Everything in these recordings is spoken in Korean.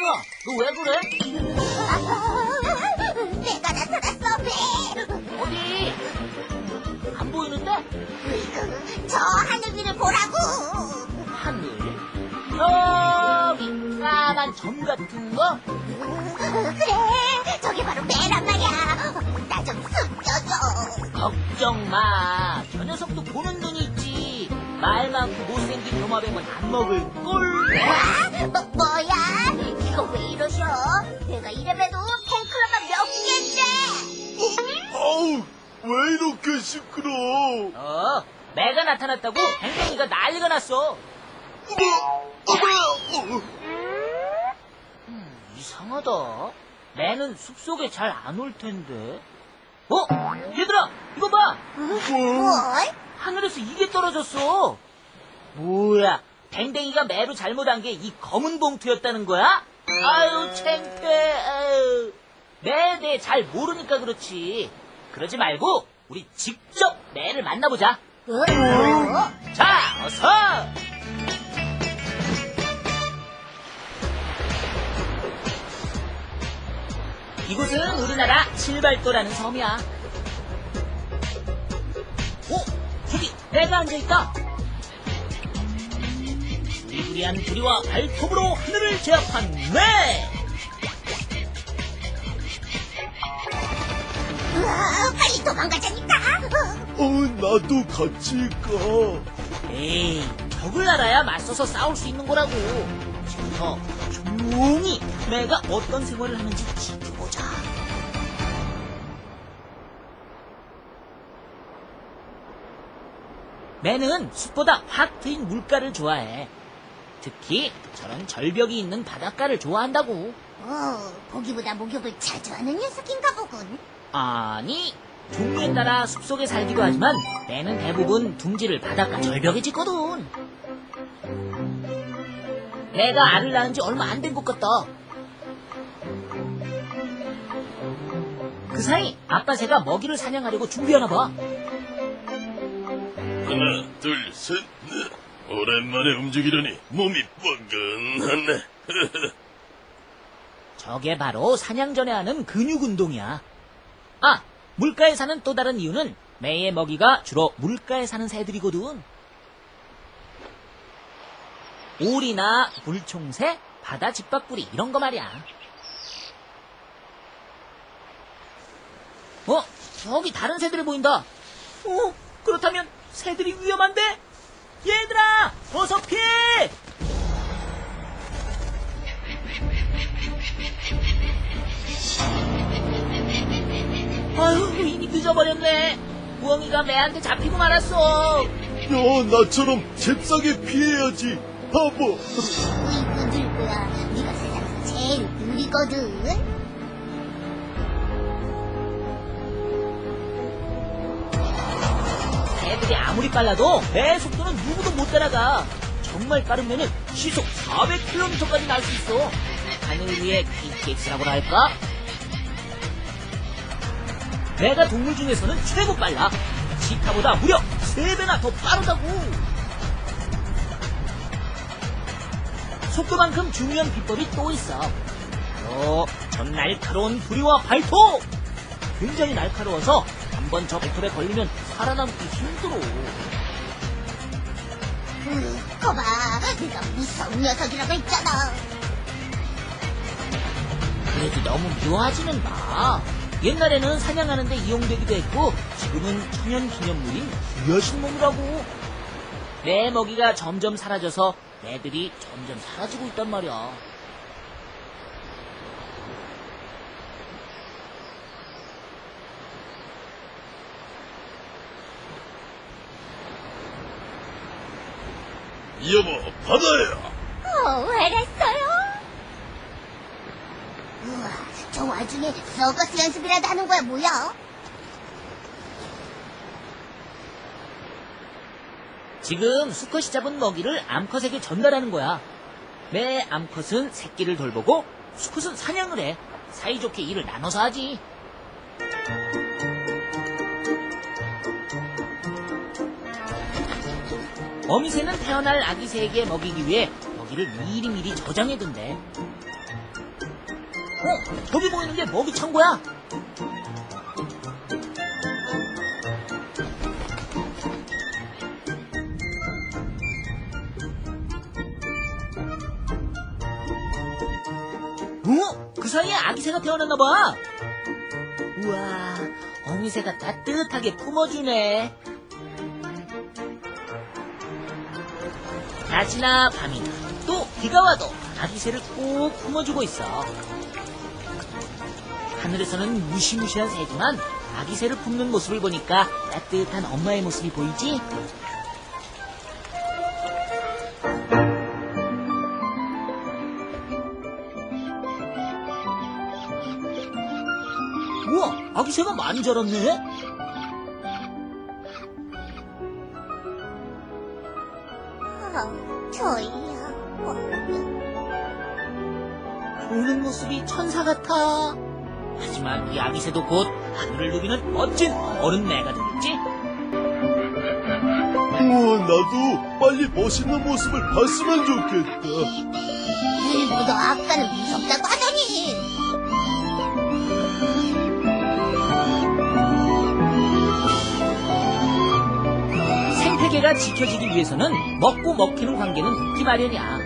땡땡아, 너 왜 그래? 내가 나타났어, 배. 어디? 안 보이는데? 저 하늘 위를 보라고. 하늘. 저기, 까만 점 같은 거? 그래, 저게 바로 배란 말이야. 나 좀 숨겨줘. 걱정 마. 저 녀석도 보는 눈이 있지. 말 많고 못생긴 도마뱀은 안 먹을걸. 와, 뭐, 뭐야? 이거 왜 이러셔? 내가 이래봬도 팬클럽만 몇 개인데. 아우, 왜 이렇게 시끄러? 어, 매가 나타났다고 댕댕이가 난리가 났어. 어머, 어머, 음, 이상하다. 매는 숲속에 잘 안 올 텐데. 어? 얘들아, 이거 봐! 뭘? 하늘에서 이게 떨어졌어. 뭐야, 댕댕이가 매로 잘못한 게 이 검은 봉투였다는 거야? 아유, 창피해. 아유. 매에 대해 잘 모르니까 그렇지. 그러지 말고, 우리 직접 매를 만나보자. 어? 어? 자, 어서! 이곳은 우리나라 칠발도라는 섬이야. 오, 저기 배가 앉아있다. 부리부리한 부리와 발톱으로 하늘을 제압한 매! 으아, 빨리 도망가자니까. 어, 나도 같이 가. 에이, 적을 알아야 맞서서 싸울 수 있는 거라고. 지금부터 조용히 내가 어떤 생활을 하는지 지켜보자. 매는 숲보다 확 트인 물가를 좋아해. 특히 저런 절벽이 있는 바닷가를 좋아한다고. 어, 보기보다 목욕을 자주 하는 녀석인가 보군. 아니, 종류에 따라 숲속에 살기도 하지만 매는 대부분 둥지를 바닷가 절벽에 짓거든. 내가 알을 낳은 지 얼마 안 된 것 같다. 그 사이 아빠 새가 먹이를 사냥하려고 준비하나 봐. 하나, 둘, 셋, 넷. 오랜만에 움직이려니 몸이 뻐근하네. 저게 바로 사냥 전에 하는 근육 운동이야. 아, 물가에 사는 또 다른 이유는 매의 먹이가 주로 물가에 사는 새들이거든. 오리나 물총새, 바다 집밥구리 이런 거 말이야. 어? 저기 다른 새들이 보인다. 어? 그렇다면 새들이 위험한데? 얘들아! 어서 피해! 아유, 이미 늦어버렸네. 부엉이가 매한테 잡히고 말았어. 야, 나처럼 잽싸게 피해야지. 바보. 으이구, 늙고야. 네가 세상에서 제일 느리거든. 아무리 빨라도 배 속도는 누구도 못 따라가. 정말 매는 시속 400km까지 날 수 있어. 하늘 위에 KTX라고 할까? 내가 동물 중에서는 최고 빨라. 치타보다 무려 3배나 더 빠르다고. 속도만큼 중요한 비법이 또 있어. 바로 전 날카로운 부리와 발톱. 굉장히 날카로워서 한번저 발톱에 걸리면 살아남기 힘들어. 으, 거봐. 네가 무서운 녀석이라고 했잖아. 그래도 너무 미워하지는 마. 옛날에는 사냥하는데 이용되기도 했고 지금은 천연 기념물인 귀여신몸이라고. 내 먹이가 점점 사라져서 애들이 점점 사라지고 있단 말이야. 여보, 바다야. 어, 알았어요. 우와, 저 와중에 서커스 연습이라도 하는 거야, 뭐야? 지금 수컷이 잡은 먹이를 암컷에게 전달하는 거야. 매 암컷은 새끼를 돌보고 수컷은 사냥을 해. 사이좋게 일을 나눠서 하지. 어미새는 태어날 아기 새에게 먹이기 위해 먹이를 미리미리 저장해둔대. 어, 저기 보이는 게 먹이 창고야. 어? 그 사이에 아기새가 태어났나 봐. 우와, 어미새가 따뜻하게 품어주네. 낮이나 밤이나 또 비가 와도 아기새를 꼭 품어주고 있어. 하늘에서는 무시무시한 새지만 아기새를 품는 모습을 보니까 따뜻한 엄마의 모습이 보이지? 우와, 아기새가 많이 자랐네? 모습이 천사 같아. 하지만 이 아기새도 곧 하늘을 누비는 멋진 어른 매가 되겠지? 우와, 나도 빨리 멋있는 모습을 봤으면 좋겠다. 너 아까는 무섭다고 하더니. 생태계가 지켜지기 위해서는 먹고 먹히는 관계는 있기 마련이야.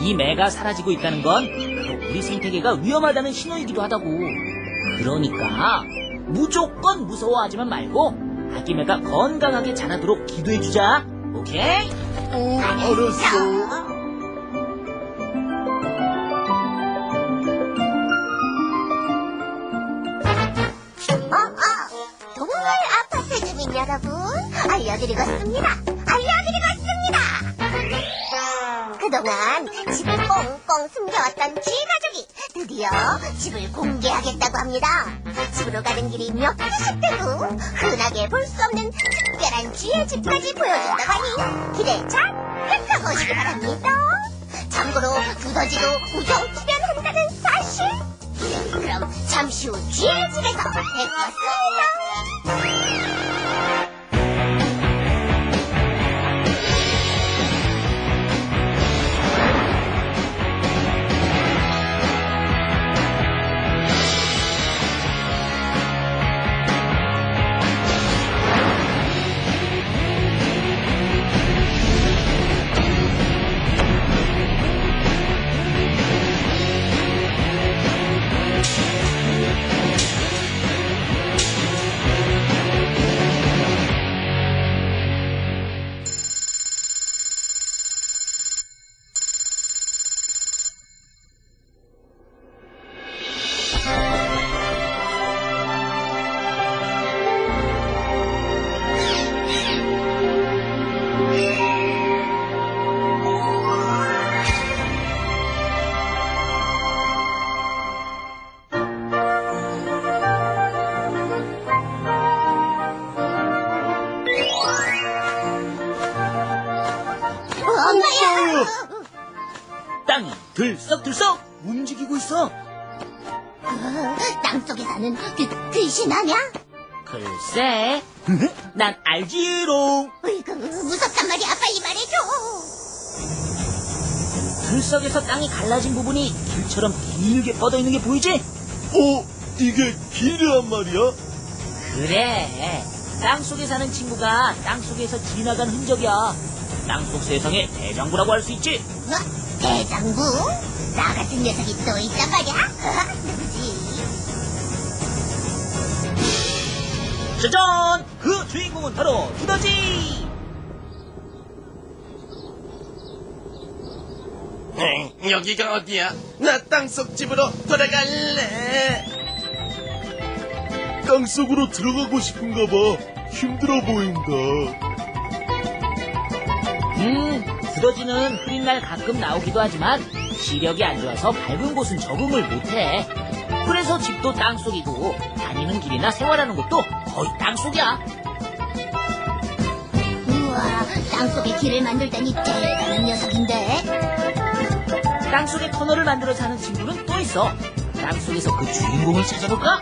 이 매가 사라지고 있다는 건 우리 생태계가 위험하다는 신호이기도 하다고. 그러니까 무조건 무서워하지만 말고 아기 매가 건강하게 자라도록 기도해주자. 오케이? 어, 알았어. 어, 어. 동물 아파트 주민 여러분. 알려드리겠습니다. 그동안 집을 꽁꽁 숨겨왔던 쥐 가족이 드디어 집을 공개하겠다고 합니다. 집으로 가는 길이 몇 개씩 되고 흔하게 볼 수 없는 특별한 쥐의 집까지 보여준다고 하니 기대 잘 펼쳐보시기 바랍니다. 참고로 두더지도 우정 출연한다는 사실. 그럼 잠시 후 쥐의 집에서 뵙겠습니다. 엄마야! 땅이 들썩들썩 움직이고 있어. 땅 속에 사는 그 귀신 아냐? 글쎄, 난 알지롱. 으이구, 무섭단 말이야. 빨리 말해줘. 들썩에서 땅이 갈라진 부분이 길처럼 길게 뻗어 있는 게 보이지? 어, 이게 길이란 말이야? 그래. 땅 속에 사는 친구가 땅 속에서 지나간 흔적이야. 땅속 세상의 대장부라고 할 수 있지. 어? 대장부? 나 같은 녀석이 또 있단 말이야? 어? 누구지? 짜잔! 그 주인공은 바로 두더지! 응, 여기가 어디야? 나 땅속 집으로 돌아갈래. 땅속으로 들어가고 싶은가 봐. 힘들어 보인다. 음, 두더지는 흐린 날 가끔 나오기도 하지만 시력이 안 좋아서 밝은 곳은 적응을 못해. 그래서 집도 땅속이고 다니는 길이나 생활하는 곳도 거의 땅속이야. 우와, 땅속에 길을 만들다니 대단한 녀석인데? 땅속에 터널을 만들어 사는 친구는 또 있어. 땅속에서 그 주인공을 찾아볼까?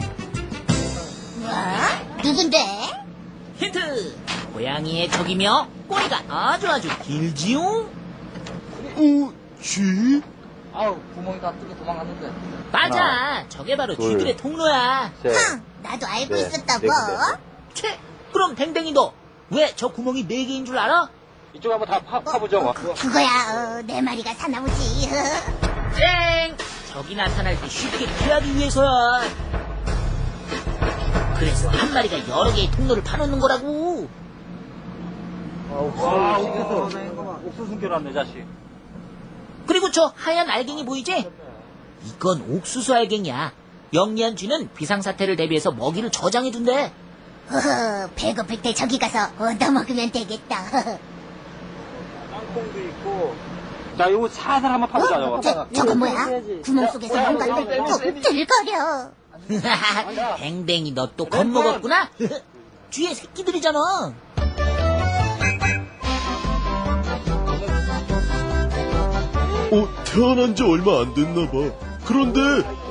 뭐? 누군데? 힌트! 고양이의 적이며 꼬리가 아주 아주 길지요? 어, 쥐? 아우 구멍이 다 뚫려 도망갔는데. 맞아. 하나, 저게 바로 둘. 쥐들의 통로야. 셋. 흥, 나도 알고 네, 있었다고. 네. 채. 그럼 댕댕이 너왜저 구멍이 네 개인 줄 알아? 이쪽 한번 다 파, 파보죠. 뭐. 그거야, 어, 내 마리가 사나우지. 땡! 적이 나타날 때 쉽게 피하기 위해서야. 그래서 한 마리가 여러 개의 통로를 파놓는 거라고. 아, 옥수수. 옥수수 숨겨놨네, 자식. 그리고 저 하얀 알갱이 보이지? 이건 옥수수 알갱이야. 영리한 쥐는 비상사태를 대비해서 먹이를 저장해둔대. 허허, 배고플 때 저기 가서 얻어먹으면 되겠다. 땅콩도 있고. 자, 요거 살살 한번 파보자, 저거. 어? 저, 저건 뭐야? 구멍 속에서 뭔가 뚝들거려. 댕댕이 너 또 겁먹었구나? 쥐의 새끼들이잖아. 어, 태어난 지 얼마 안 됐나 봐. 그런데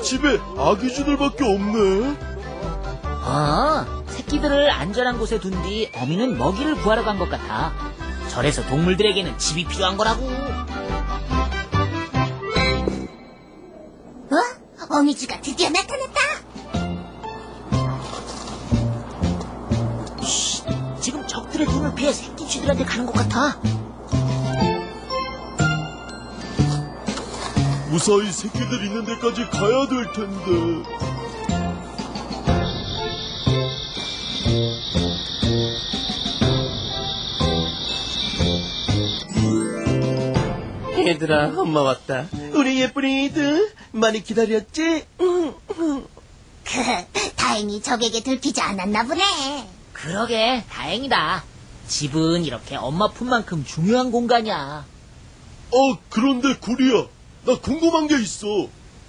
집에 아기 쥐들밖에 없네. 아, 새끼들을 안전한 곳에 둔 뒤 어미는 먹이를 구하러 간 것 같아. 절에서 동물들에게는 집이 필요한 거라고. 어? 어미쥐가 드디어 나타났다. 쉿, 지금 적들의 눈을 피해 새끼 쥐들한테 가는 것 같아. 무사히 새끼들 있는 데까지 가야 될 텐데. 얘들아, 엄마 왔다. 우리 예쁜이들 많이 기다렸지? 응. 그, 다행히 적에게 들키지 않았나 보네. 그러게, 다행이다. 집은 이렇게 엄마 품만큼 중요한 공간이야. 어, 그런데 구리야. 나 궁금한 게 있어.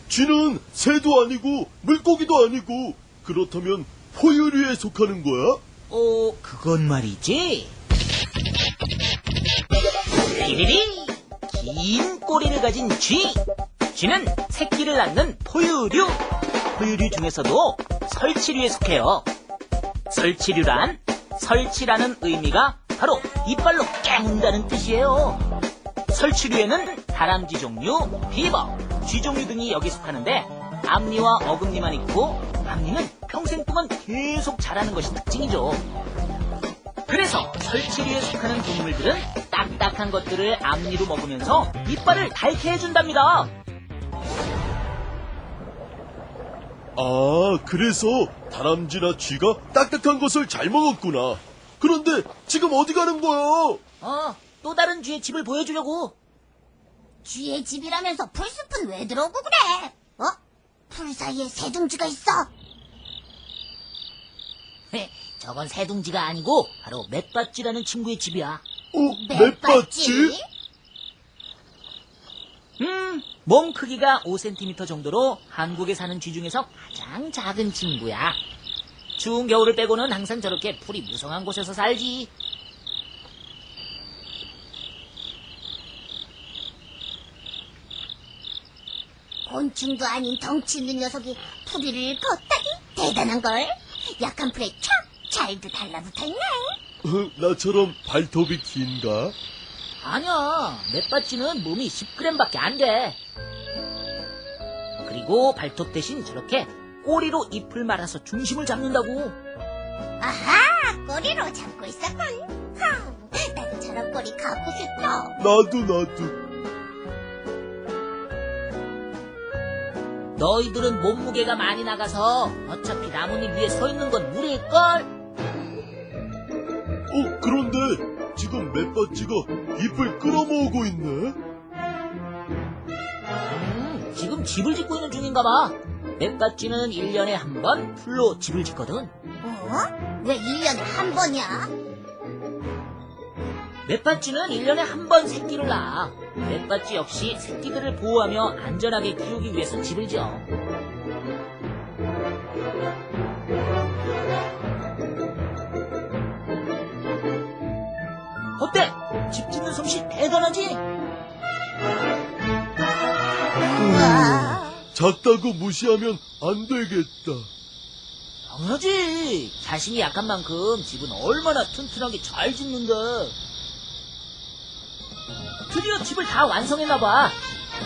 쥐는 새도 아니고 물고기도 아니고 그렇다면 포유류에 속하는 거야? 어, 그건 말이지. 삐리리! 긴 꼬리를 가진 쥐. 쥐는 새끼를 낳는 포유류. 포유류 중에서도 설치류에 속해요. 설치류란 설치라는 의미가 바로 이빨로 깨문다는 뜻이에요. 설치류에는 다람쥐 종류, 비버, 쥐 종류 등이 여기 속하는데 앞니와 어금니만 있고 앞니는 평생 동안 계속 자라는 것이 특징이죠. 그래서 설치류에 속하는 동물들은 딱딱한 것들을 앞니로 먹으면서 이빨을 닳게 해준답니다. 아, 그래서 다람쥐나 쥐가 딱딱한 것을 잘 먹었구나. 그런데 지금 어디 가는 거야? 어, 또 다른 쥐의 집을 보여주려고. 쥐의 집이라면서 풀숲은 왜 들어오고 그래? 어? 풀 사이에 새둥지가 있어. 헤, 저건 새둥지가 아니고 바로 맷받쥐라는 친구의 집이야. 어, 맷받지? 음, 몸 크기가 5cm 정도로 한국에 사는 쥐 중에서 가장 작은 친구야. 추운 겨울을 빼고는 항상 저렇게 풀이 무성한 곳에서 살지. 곤충도 아닌 덩치 있는 녀석이 풀이를 걷다니 대단한걸. 약한 풀에 촥 잘도 달라붙어 있네. 어, 나처럼 발톱이 긴가? 아니야, 맷받쥐는 몸이 10g밖에 안 돼. 그리고 발톱 대신 저렇게 꼬리로 잎을 말아서 중심을 잡는다고. 아하, 꼬리로 잡고 있었군. 흥, 나도 저런 꼬리 갖고 싶어. 나도, 나도. 너희들은 몸무게가 많이 나가서 어차피 나뭇잎 위에 서 있는 건 무리일걸? 어, 그런데 지금 맷받지가 잎을 끌어모으고 있네? 음, 지금 집을 짓고 있는 중인가 봐. 맷받쥐는 1년에 한 번 풀로 집을 짓거든. 어? 왜 1년에 한 번이야? 맷받쥐는 1년에 한 번 새끼를 낳아. 맷받쥐 역시 새끼들을 보호하며 안전하게 키우기 위해서 집을 지어. 어때? 집 짓는 솜씨 대단하지? 우와. 작다고 무시하면 안 되겠다. 당연하지. 자신이 약한 만큼 집은 얼마나 튼튼하게 잘 짓는데. 드디어 집을 다 완성했나봐.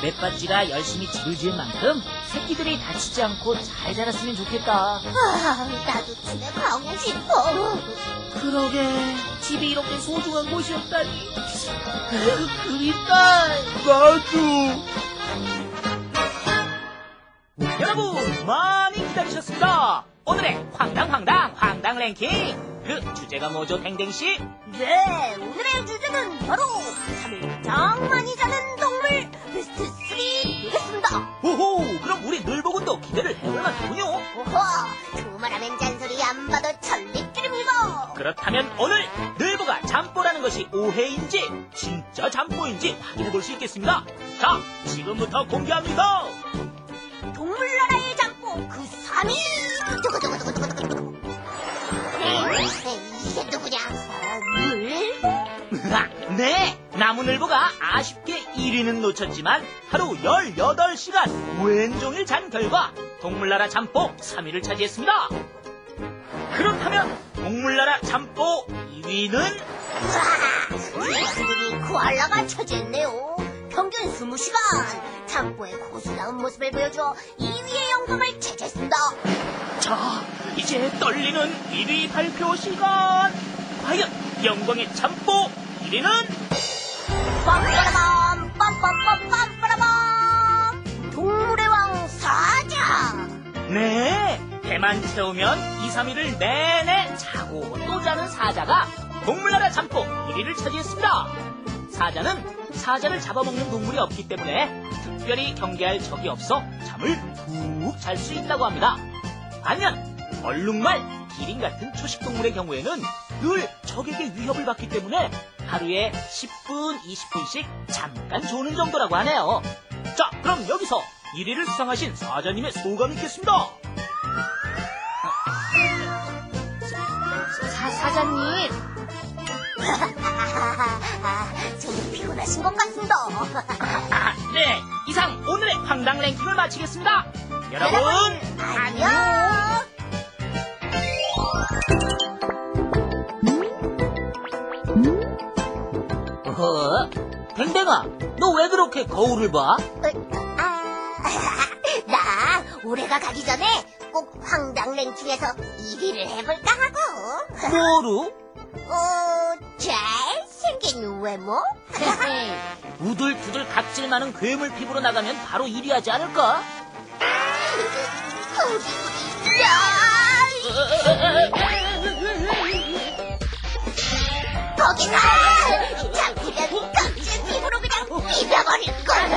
맷받지가 열심히 집을 지은 만큼 새끼들이 다치지 않고 잘 자랐으면 좋겠다. 아, 나도 집에 가고 싶어. 그러게 집이 이렇게 소중한 곳이었다니. 그립다. 나도. 여러분 많이 기다리셨습니다. 오늘의 황당황당 황당 랭킹. 그 주제가 뭐죠, 댕댕씨? 네, 오늘의 주제는 바로 3일 가장 많이 자는 동물 베스트 3 되겠습니다. 오호, 그럼 우리 늘보군도 기대를 해볼 만하군요. 오호, 두말하면 잔소리 안 봐도 천리길입니다. 그렇다면 오늘 늘보가 잠뽀라는 것이 오해인지 진짜 잠뽀인지 확인해 볼 수 있겠습니다. 자, 지금부터 공개합니다. 동물나라의 잡고 그 3위! 이, 이게 누구냐? 아, 물? 네, 나무늘보가 아쉽게 1위는 놓쳤지만 하루 18시간 왼종일 잔 결과 동물나라 잠뽀 3위를 차지했습니다. 그렇다면 동물나라 잠뽀 2위는 우와! 이승국이 코알라가 차지했네요. 평균 20시간. 잠보의 고수다운 모습을 보여줘 2위의 영광을 차지했습니다. 자, 이제 떨리는 1위 발표 시간. 과연 영광의 잠뽀 1위는 빰빠라밤, 빰빰빰 빰빠라밤. 동물의 왕 사자. 네, 배만 채우면 2, 3일을 내내 자고 또 자는 사자가 동물나라 잠포 1위를 차지했습니다. 사자는 사자를 잡아먹는 동물이 없기 때문에 특별히 경계할 적이 없어 잠을 푹 잘 수 있다고 합니다. 반면 얼룩말, 기린 같은 초식동물의 경우에는 늘 적에게 위협을 받기 때문에 하루에 10분, 20분씩 잠깐 조는 정도라고 하네요. 자, 그럼 여기서 1위를 수상하신 사자님의 소감 있겠습니다. 사, 사자님. 좀 피곤하신 것 같습니다. 아, 네, 이상 오늘의 황당 랭킹을 마치겠습니다. 여러분, 안녕. 어? 댕댕아, 너 왜 그렇게 거울을 봐? 아, 나 올해가 가기 전에 꼭 황당 랭킹에서 1위를 해볼까 하고. 뭐로? 어, 잘생긴 외모? 우들두들 각질 많은 괴물 피부로 나가면 바로 1위 하지 않을까? 거기서 잡히면 깜짝 피부로 그냥 비벼버릴 거야.